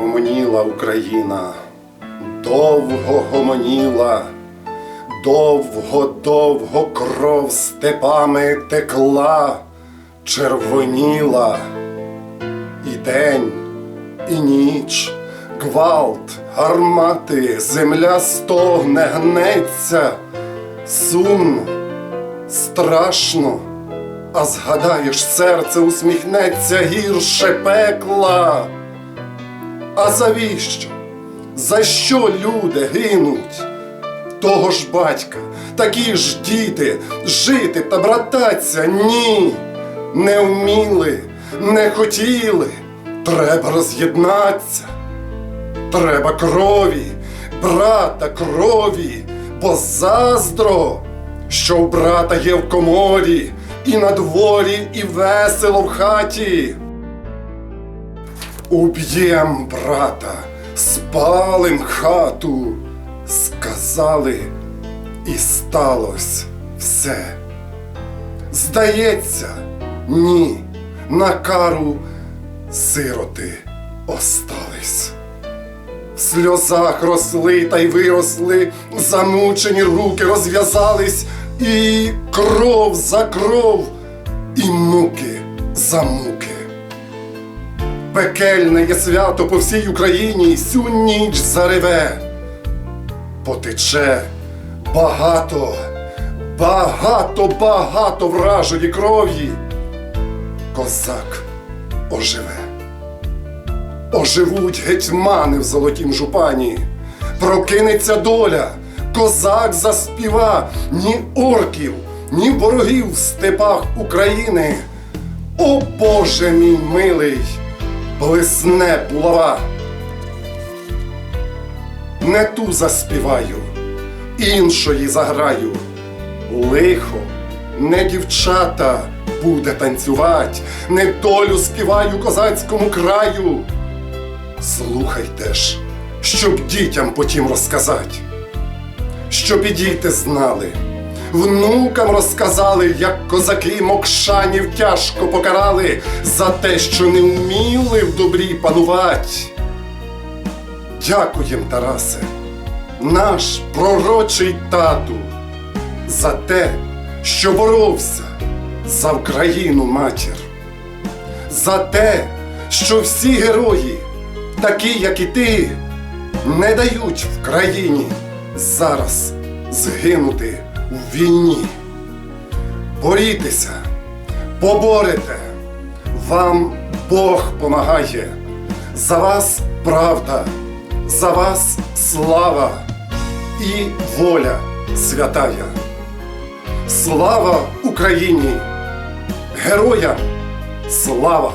Гомоніла Україна, довго гомоніла, довго-довго кров степами текла, червоніла. І день, і ніч, гвалт, гармати, земля стогне, гнеться, сумно, страшно, а згадаєш, серце усміхнеться гірше пекла. А завіщо? За що люди гинуть? Того ж батька, такі ж діти, жити та брататься ні, не вміли, не хотіли, треба роз'єднатися. Треба крові, брата крові, бо заздро, що в брата є в коморі, і на дворі, і весело в хаті. Уб'єм брата, спалим хату, сказали, і сталось все. Здається, ні, на кару сироти остались. В сльозах росли та й виросли, замучені руки розв'язались, і кров за кров, і муки за муки. Пекельне є свято по всій Україні, сю ніч зареве. Потече багато, багато, багато вражої крові. Козак оживе. Оживуть гетьмани в золотім жупані, прокинеться доля, козак заспіва, ні орків, ні ворогів в степах України. О Боже мій милий, блисне булава. Не ту заспіваю, іншої заграю. Лихо, не дівчата буде танцювать, не долю співаю козацькому краю. Слухайте ж, щоб дітям потім розказати, щоб і діти знали, внукам розказали, як козаки мокшанів тяжко покарали за те, що не вміли в добрі панувати. Дякуєм, Тарасе, наш пророчий тату, за те, що боровся за Україну матір, за те, що всі герої, такі, як і ти, не дають в країні зараз згинути в війні. Борітеся, поборете, вам Бог помагає. За вас правда, за вас слава і воля святая. Слава Україні! Героям слава!